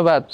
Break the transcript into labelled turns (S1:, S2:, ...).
S1: ধন্যবাদ।